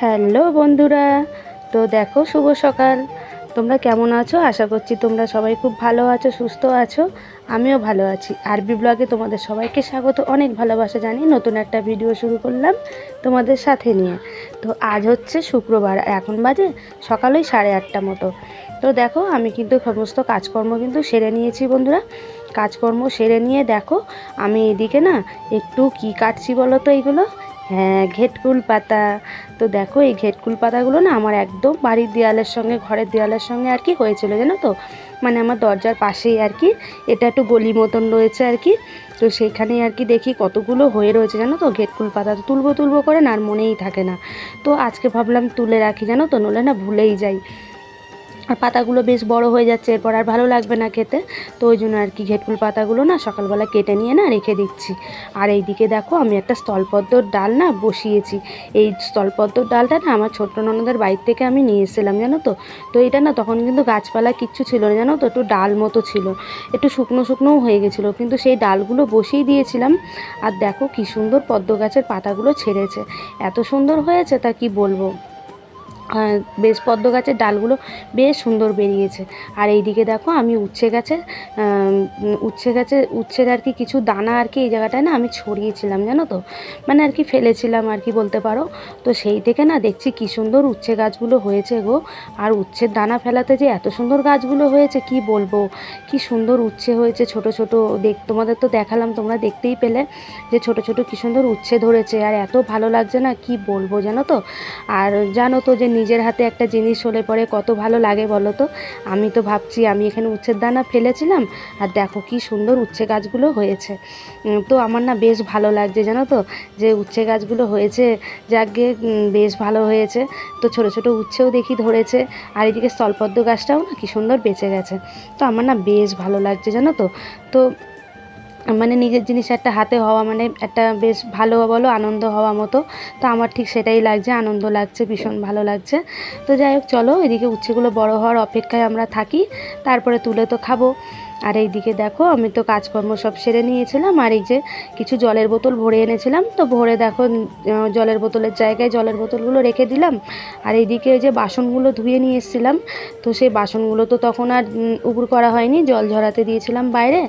Hello বন্ধুরা তো দেখো শুভ সকাল। তোমরা কেমন আছো? আশা করছি তোমরা সবাই খুব ভালো আছো, সুস্থ আছো। আমিও ভালো আছি। আরবি ব্লগে তোমাদের সবাইকে স্বাগত। অনেক ভালোবাসা জানি নতুন একটা ভিডিও শুরু করলাম তোমাদের সাথে নিয়ে। তো আজ হচ্ছে শুক্রবার, এখন বাজে সকাল ওই সাড়ে আটটা মতো। তো দেখো, আমি কিন্তু সমস্ত কাজকর্ম কিন্তু সেরে নিয়েছি বন্ধুরা। কাজকর্ম সেরে নিয়ে দেখো, আমি এদিকে না একটু কি কাটছি বলো তো এইগুলো? হ্যাঁ ঘেটকুল পাতা। তো দেখো, এই ঘেটকুল পাতাগুলো না আমার একদম বাড়ির দেয়ালের সঙ্গে, ঘরের দেয়ালের সঙ্গে আর কি হয়েছিল, জানো তো? মানে আমার দরজার পাশেই আর কি। এটা একটু গলি মতন রয়েছে আর কি। তো সেইখানেই আর কি দেখি কতগুলো হয়ে রয়েছে, জানো তো? ঘেটকুল পাতা তো তুলবো তুলবো করে না আর মনেই থাকে না। তো আজকে ভাবলাম তুলে রাখি, জানো তো? নলে না ভুলেই যাই। আর পাতাগুলো বেশ বড় হয়ে যাচ্ছে, এরপর আর ভালো লাগবে না খেতে। তো ওই জন্য আর কি ঘেটকুল পাতাগুলো না সকালবেলা কেটে নিয়ে না রেখে দিচ্ছি। আর এইদিকে দেখো, আমি একটা স্থলপদ্মর ডাল না বসিয়েছি। এই স্থলপদ্মর ডালটা না আমার ছোট্ট ননদের বাড়ির থেকে আমি নিয়ে এসেছিলাম, জানো তো? তো এটা না তখন কিন্তু গাছপালা কিচ্ছু ছিল না, জানো তো? একটু ডাল মতো ছিল। একটু শুকনো শুকনোও হয়ে গেছিল, কিন্তু সেই ডালগুলো বসিয়ে দিয়েছিলাম। আর দেখো কি সুন্দর পদ্ম গাছের পাতাগুলো ছেড়েছে। এত সুন্দর হয়েছে তা কি বলব? বেশ পদ্ম গাছের ডালগুলো বেশ সুন্দর বেরিয়েছে। আর এইদিকে দেখো আমি উচ্ছে আম, উচ্ছে গাছে উচ্ছের আর কি কিছু দানা আর কি এই জায়গাটায় না আমি ছড়িয়েছিলাম জানো তো? মানে আর কি ফেলেছিলাম আর কি বলতে পারো। তো সেই থেকে না দেখছি কি সুন্দর উচ্ছে গাছগুলো হয়েছে গো। আর উচ্ছের দানা ফেলাতে যে এত সুন্দর গাছগুলো হয়েছে কি বলব? কি সুন্দর উচ্ছে হয়েছে ছোট ছোট। দেখ তোমাদের তো দেখালাম তোমরা দেখতেই পেলে যে ছোট ছোট কি সুন্দর উচ্ছে ধরেছে। আর এত ভালো লাগছে না কি বলব জানো তো? আর জানো তো যে নিজের হাতে একটা জিনিস হলে পরে কত ভালো লাগে বলো তো? আমি তো ভাবছি আমি এখানে উচ্ছের দানা ফেলেছিলাম আর দেখো কি সুন্দর উচ্ছে গাছগুলো হয়েছে। তো আমার না বেশ ভালো লাগছে জানো তো? যে উচ্ছে গাছগুলো হয়েছে, যাকে বেশ ভালো হয়েছে। তো ছোট ছোট উচ্ছেও দেখি ধরেছে। আর এদিকে স্থলপদ্ম গাছটাও না কি সুন্দর বেঁচে গেছে। তো আমার না বেশ ভালো লাগছে জানো তো? তো মানে নিজের জিনিস একটা হাতে হওয়া মানে একটা বেশ ভালো বলো, আনন্দ হওয়া মতো। তো আমার ঠিক সেটাই লাগছে, আনন্দ লাগছে, ভীষণ ভালো লাগছে। তো যাই হোক, চলো, এদিকে উচ্ছেগুলো বড় হওয়ার অপেক্ষায় আমরা থাকি। তারপরে তুলে তো খাব। আর এইদিকে দেখো, আমি তো কাজকর্ম সব সেরে নিয়েছিলাম, আর এই যে কিছু জলের বোতল ভরে এনেছিলাম। তো ভরে দেখো জলের বোতলের জায়গায় জলের বোতলগুলো রেখে দিলাম। আর এইদিকে ওই যে বাসনগুলো ধুয়ে নিয়ে এসেছিলাম। তো সেই বাসনগুলো তো তখন আর উবুর করা হয়নি, জল ঝরাতে দিয়েছিলাম বাইরে।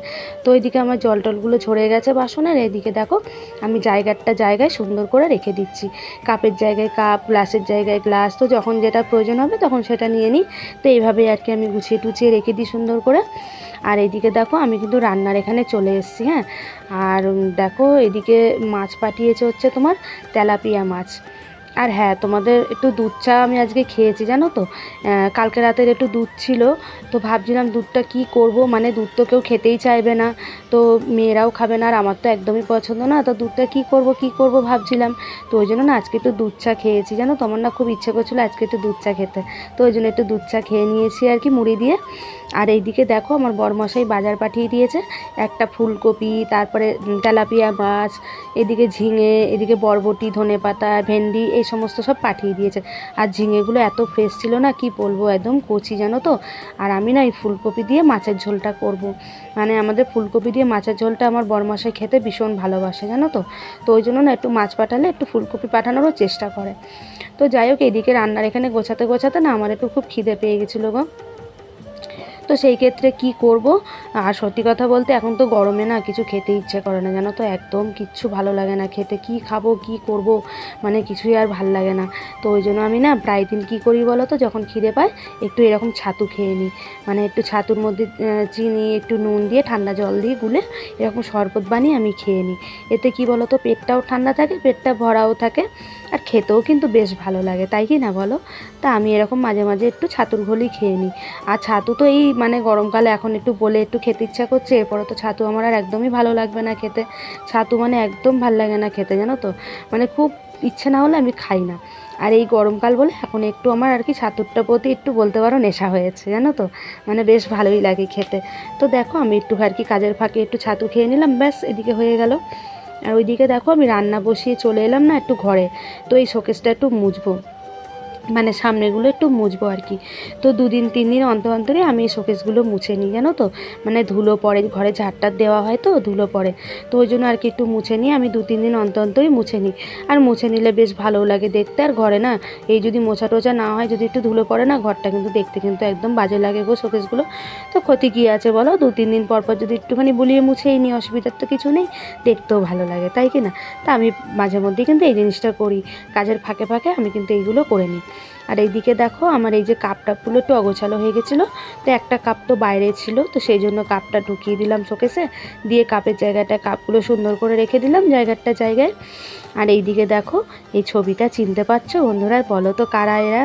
তো ওইদিকে আমার জল টলগুলো ঝরে গেছে বাসনের। এইদিকে দেখো, আমি জায়গাটা জায়গায় সুন্দর করে রেখে দিচ্ছি। কাপের জায়গায় কাপ, গ্লাসের জায়গায় গ্লাস, তো যখন যেটা প্রয়োজন হবে তখন সেটা নিয়ে নিই। তো এইভাবেই আর কি আমি গুছিয়ে টুছিয়ে রেখে দিই সুন্দর করে। আর এইদিকে দেখো আমি কিন্তু রান্নার এখানে চলে এসেছি হ্যাঁ। আর দেখো এদিকে মাছ পাঠিয়েছে হচ্ছে তোমার তেলাপিয়া মাছ। আর হ্যাঁ তোমাদের একটু দুধ চা আমি আজকে খেয়েছি, জানো তো? কালকে রাতের একটু দুধ ছিল, তো ভাবছিলাম দুধটা কি করব? মানে দুধ তো কেউ খেতেই চাইবে না, তো মেয়েরাও খাবে না আর আমার তো একদমই পছন্দ না, তো দুধটা কি করব কি করব ভাবছিলাম। তো ওই জন্য না আজকে একটু দুধ চা খেয়েছি, জানো তো? আমার না খুব ইচ্ছে করছিল আজকে একটু দুধ চা খেতে, তো ওই জন্য একটু দুধ চা খেয়ে নিয়েছি আর কি মুড়ি দিয়ে। আর এইদিকে দেখো আমার বরমশাই বাজার পাঠিয়ে দিয়েছে, একটা ফুলকপি, তারপরে তেলাপিয়া মাছ, এদিকে ঝিঙে, এদিকে বরবটি ধনে পাতা ভেন্ডি, এই সমস্ত সব পাঠিয়ে দিয়েছে। আর ঝিঙেগুলো এত ফ্রেশ ছিল না, কি বলব একদম কচি জানো তো? আর আমি না এই ফুলকপি দিয়ে মাছের ঝোলটা করব। মানে আমাদের ফুলকপি দিয়ে মাছের ঝোলটা আমার বরমশাই খেতে ভীষণ ভালোবাসে, জানো তো? তো ওই জন্য না একটু মাছ পাঠালে একটু ফুলকপি পাঠানোরও চেষ্টা করে। তো যাই হোক, এদিকে রান্নার এখানে গোছাতে গোছাতে না আমার একটু খুব খিদে পেয়ে গেছিল গো। তো সেই ক্ষেত্রে কি করব? আর সত্যি কথা বলতে এখন তো গরমে না কিছু খেতে ইচ্ছে করে না, জানো তো? একদম কিচ্ছু ভালো লাগে না খেতে। কি খাব, কি করব? মানে কিছুই আর ভালো লাগে না। তো ওই জন্য আমি না প্রায় দিন কী করি বলো তো? যখন খিদে পায়, একটু এরকম ছাতু খেয়ে নিই। মানে একটু ছাতুর মধ্যে চিনি, একটু নুন দিয়ে ঠান্ডা জল দিয়ে গুলে এরকম শরবত বানিয়ে আমি খেয়ে নিই। এতে কি বলো তো? পেটটাও ঠান্ডা থাকে, পেটটা ভরাও থাকে। আর খেতেও কিন্তু বেশ ভালো লাগে, তাই কি না বলো? তা আমি এরকম মাঝে মাঝে একটু ছাতুর ঘোলই খেয়ে নিই। আর ছাতু তো এই মানে গরমকালে এখন একটু বলে একটু খেতে ইচ্ছা করছে এরপরে তো ছাতু আমার আর একদমই ভালো লাগবে না খেতে। ছাতু মানে একদম ভালো লাগে না খেতে, জানো তো? মানে খুব ইচ্ছে না হলে আমি খাই না। আর এই গরমকাল বলে এখন একটু আমার আর কি ছাতুরটা প্রতি একটু বলতে পারো নেশা হয়েছে, জানো তো? মানে বেশ ভালোই লাগে খেতে। তো দেখো আমি একটু আর কি কাজের ফাঁকে একটু ছাতু খেয়ে নিলাম, ব্যাস এদিকে হয়ে গেল। আর ওইদিকে দেখো আমি রান্না বসিয়ে চলে এলাম না একটু ঘরে। তো এই শোকেসটা একটু মুছবো। মানে সামনেগুলো একটু মুছবো আর কি। তো দুদিন, তিন দিন অন্তর অন্তরে আমি এই শোকেসগুলো মুছে নিই, জানো তো? মানে ধুলো পড়ে, ঘরে ঝাড়টার দেওয়া হয় তো, ধুলো পড়ে। তো ওই জন্য আর কি একটু মুছে নিই, আমি দু, তিন দিন অন্তর অন্তরই মুছে নিই। আর মুছে নিলে বেশ ভালো লাগে দেখতে। আর ঘরে না, এই যদি মোছা টোছা না হয়, যদি একটু ধুলো পড়ে না, ঘরটা কিন্তু দেখতে কিন্তু একদম বাজে লাগে গো শোকেসগুলো। তো ক্ষতি কী আছে বলো? দু, তিন দিন পর পর যদি একটুখানি বুলিয়ে মুছেই নিই, অসুবিধার তো কিছু নেই, দেখতেও ভালো লাগে, তাই কি না? তা আমি মাঝে মধ্যে কিন্তু এই জিনিসটা করি। কাজের ফাঁকে ফাঁকে আমি কিন্তু এইগুলো করে নিই। আর এইদিকে দেখো আমার এই যে কাপ টাপগুলো একটু অগোছালো হয়ে গেছিল। তো একটা কাপ তো বাইরে ছিল, তো সেই জন্য কাপটা ঢুকিয়ে দিলাম শোকেসে। দিয়ে কাপের জায়গাটা, কাপগুলো সুন্দর করে রেখে দিলাম জায়গাটা জায়গায়। আর এইদিকে দেখো, এই ছবিটা চিনতে পারছ বন্ধুরা? বলো তো কারা এরা?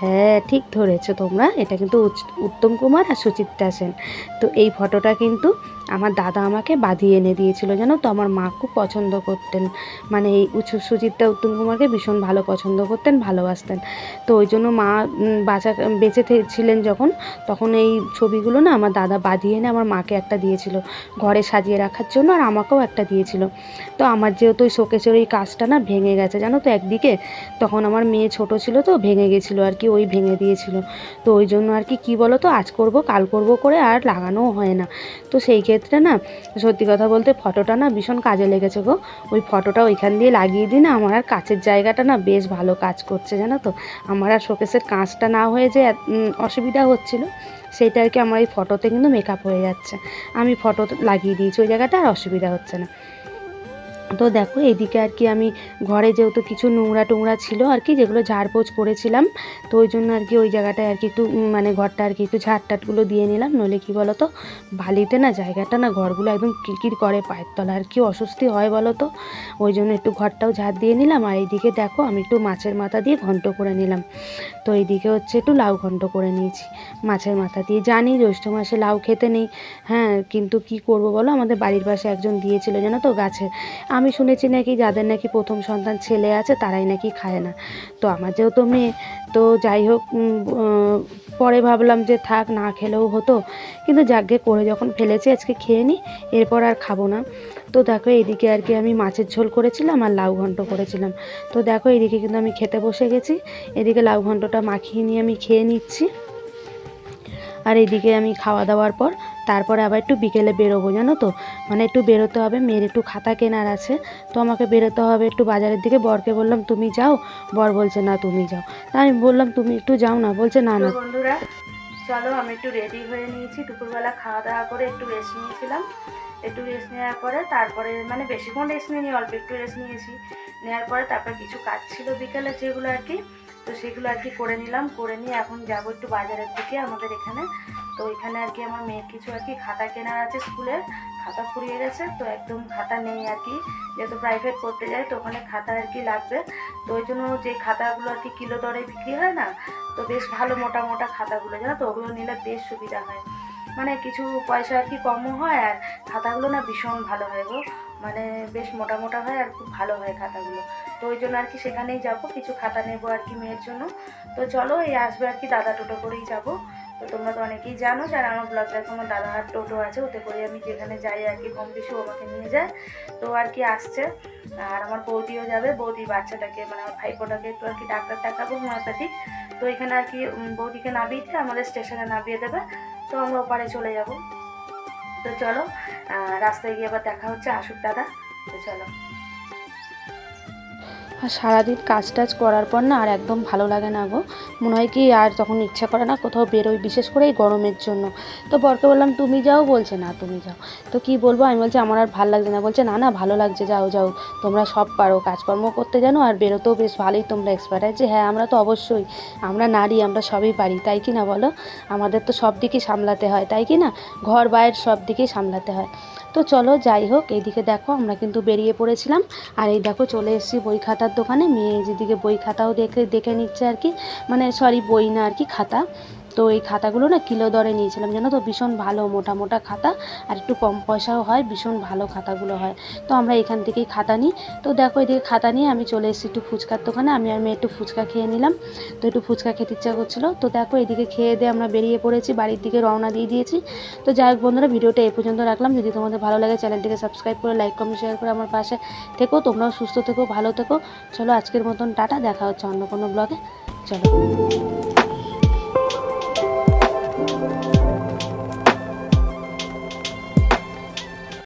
হ্যাঁ ঠিক ধরেছো তোমরা। এটা কিন্তু উত্তম কুমার আর সুচিত্রা সেন। তো এই ফটোটা কিন্তু আমার দাদা আমাকে বাঁধিয়ে এনে দিয়েছিল, জানো তো? আমার মা খুব পছন্দ করতেন। মানে এই উচ- সুচিত্রা উত্তম কুমারকে ভীষণ ভালো পছন্দ করতেন, ভালোবাসতেন। তো ওই জন্য মা বাঁচা, বেঁচে ছিলেন যখন, তখন এই ছবিগুলো না আমার দাদা বাঁধিয়ে এনে আমার মাকে একটা দিয়েছিল, ঘরে সাজিয়ে রাখার জন্য, আর আমাকেও একটা দিয়েছিল। তো আমার যেহেতু ওই শোকেসের ওই কাজটা না ভেঙে গেছে, জানো তো? একদিকে তখন আমার মেয়ে ছোট ছিল তো, ভেঙে গেছিল আর কি, ওই ভেঙে দিয়েছিল। তো ওই জন্য আর কি, কী বলো তো আজ করব, কাল করব করে আর লাগানোও হয় না। তো সেই ক্ষেত্রে না, সত্যি কথা বলতে ফটোটা না ভীষণ কাজে লেগেছে গো। ওই ফটোটা ওইখান দিয়ে লাগিয়ে দিই না, আমার আর কাছের জায়গাটা না বেশ ভালো কাজ করছে, জানো তো। আমার আর শোকেসের কাঁচটা না হয়ে যে অসুবিধা হচ্ছিল সেইটা আর কি আমার এই ফটোতে কিন্তু মেকআপ হয়ে যাচ্ছে। আমি ফটো লাগিয়ে দিয়েছি, ওই জায়গাটা আর অসুবিধা হচ্ছে না। তো দেখো এইদিকে আর কি আমি ঘরে যেহেতু কিছু নোংরা টোংরা ছিল আর কি, যেগুলো ঝাড়পোছ করেছিলাম, তো ওই জন্য আর কি ওই জায়গাটায় আর কি একটু মানে ঘরটা আর কি একটু ঝাড় টাটগুলো দিয়ে নিলাম। নইলে কি বলো তো বালিতে না জায়গাটা না ঘরগুলো একদম কিরকির করে, পায়ের তলা আর কি অস্বস্তি হয় বলো তো ওই জন্য একটু ঘরটাও ঝাড় দিয়ে নিলাম। আর এইদিকে দেখো, আমি একটু মাছের মাথা দিয়ে ঘন্ট করে নিলাম। তো এইদিকে হচ্ছে একটু লাউ ঘন্ট করে নিয়েছি মাছের মাথা দিয়ে। জানি জ্যৈষ্ঠ মাসে লাউ খেতে নেই হ্যাঁ কিন্তু কি করব বলো? আমাদের বাড়ির পাশে একজন দিয়েছিল, জানো তো, গাছে। আমি শুনেছি নাকি যাদের নাকি প্রথম সন্তান ছেলে আছে, তারাই নাকি খায় না। তো আমার যেহেতু মেয়ে, তো যাই হোক পরে ভাবলাম যে থাক, না খেলেও হতো। কিন্তু যাকে করে যখন ফেলেছি, আজকে খেয়ে নিই এরপর আর খাব না। তো দেখো, এদিকে আর কি আমি মাছের ঝোল করেছিলাম আর লাউ ঘন্ট করেছিলাম। তো দেখো, এদিকে কিন্তু আমি খেতে বসে গেছি। এদিকে লাউ ঘন্টটা মাখিয়ে নিয়ে আমি খেয়ে নিচ্ছি। আর এদিকে আমি খাওয়া দাওয়ার পর তারপরে আবার একটু বিকেলে বেরোবো, জানো তো? মানে একটু বেরোতে হবে, মেয়ের একটু খাতা কেনার আছে। তো আমাকে বেরোতে হবে একটু বাজারের দিকে, বরকে বললাম, তুমি যাও? বর বলছে, না, তুমি যাও। তা আমি বললাম, তুমি একটু যাও না? বলছে, না না। চলো, আমি একটু রেডি হয়ে নিয়েছি। দুপুরবেলা খাওয়া দাওয়া করে একটু রেস্ট নিয়েছিলাম। একটু রেস্ট নেওয়ার পরে তারপরে মানে বেশিক্ষণ রেস্ট নিয়ে অল্প একটু রেস্ট নিয়েছি। নেওয়ার পরে তারপর কিছু কাজ ছিল বিকেলে, যেগুলো আর কি তো সেগুলো আর কি করে নিলাম, করে নিয়ে এখন যাব একটু বাজারের দিকে আমাদের এখানে। তো এখানে আর কি আমার মেয়ের কিছু আর কি খাতা কেনার আছে স্কুলের খাতা ফুরিয়ে গেছে, তো একদম খাতা নেই আর কি। যেহেতু প্রাইভেট পড়তে যাই, তো ওখানে খাতা আর কি লাগবে। তো ওই জন্য যে খাতাগুলো আর কি কিলো দরে বিক্রি হয় না, তো বেশ ভালো মোটা মোটা খাতাগুলো, জানো তো? ওগুলো নিলে বেশ সুবিধা হয়। মানে কিছু পয়সা আর কি কমও হয়, আর খাতাগুলো না ভীষণ ভালো হয় গো। মানে বেশ মোটা মোটা হয় আর খুব ভালো হয় খাতাগুলো। তো ওই জন্য আর কি সেখানেই যাব, কিছু খাতা নেব আর কি মেয়ের জন্য। তো চলো, এই আসবে আর কি দাদা টোটো করেই যাব। তো তোমরা তো অনেকেই জানো যারা আমার ব্লগ দেখো আমার দাদা হাট টোটো আছে, ওতে করে আমি যেখানে যাই আর কি কম বেশি ও আমাকে নিয়ে যায়। তো আর কি আসছে। আর আমার বৌদিও যাবে, বৌদি বাচ্চাটাকে মানে আমার ভাইপোটাকে একটু আর কি ডাক্তার দেখাবো, হোমিওপ্যাথিক। তো এখানে আর কি বৌদিকে নামিয়ে দিয়ে আমাদের স্টেশনে নামিয়ে দেবে। তো আমরা ওপারে চলে যাব। তো চলো রাস্তায় গিয়ে আবার দেখা হচ্ছে আসুক দাদা। তো চলো। আর সারাদিন কাজ টাজ করার পর না আর একদম ভালো লাগে না গো। মনে হয় কি আর তখন ইচ্ছা করে না কোথাও বেরোই, বিশেষ করে এই গরমের জন্য। তো বরকে বললাম, তুমি যাও? বলছে, না, তুমি যাও। তো কি বলব? আমি বলছি, আমার আর ভালো লাগছে না। বলছে, না না, ভালো লাগছে, যাও যাও, তোমরা সব পারো, কাজকর্ম করতে জানো আর বেরোতেও বেশ ভালোই তোমরা এক্সপার্ট আছে। হ্যাঁ আমরা তো অবশ্যই, আমরা নারী, আমরা সবই পারি, তাই কি না বলো? আমাদের তো সব দিকই সামলাতে হয়, তাই কি না? ঘর বাইর সব দিকেই সামলাতে হয়। তো চলো যাই হোক, এইদিকে দেখো আমরা কিন্তু বেরিয়ে পড়েছিলাম। আর এই দেখো চলে এসেছি বই খাতার দোকানে। মেয়ে যেদিকে বই খাতাও দেখে দেখে নিচ্ছে আর কি। মানে সরি বই না আর কি, খাতা। তো এই খাতাগুলো না কিলো দরে নিয়েছিলাম, জানো তো? ভীষণ ভালো, মোটা মোটা খাতা। আর একটু কম পয়সাও হয়, ভীষণ ভালো খাতাগুলো হয়। তো আমরা এখান থেকেই খাতা নিই। তো দেখো এদিকে খাতা নিয়ে আমি চলে এসেছি একটু ফুচকার দোকানে। আমি আর মেয়ে একটু ফুচকা খেয়ে নিলাম। তো একটু ফুচকা খেতে ইচ্ছা করছিল। তো দেখো এদিকে খেয়ে দিয়ে আমরা বেরিয়ে পড়েছি, বাড়ির দিকে রওনা দিয়ে দিয়েছি। তো যাই হোক বন্ধুরা, ভিডিওটা এই পর্যন্ত রাখলাম। যদি তোমাদের ভালো লাগে চ্যানেলটিকে সাবস্ক্রাইব করে, লাইক, কমেন্ট, শেয়ার করে আমার পাশে থেকো। তোমরাও সুস্থ থেকো, ভালো থেকো। চলো আজকের মতন, টাটা। দেখা হচ্ছে অন্য কোনো ব্লগে। চলো।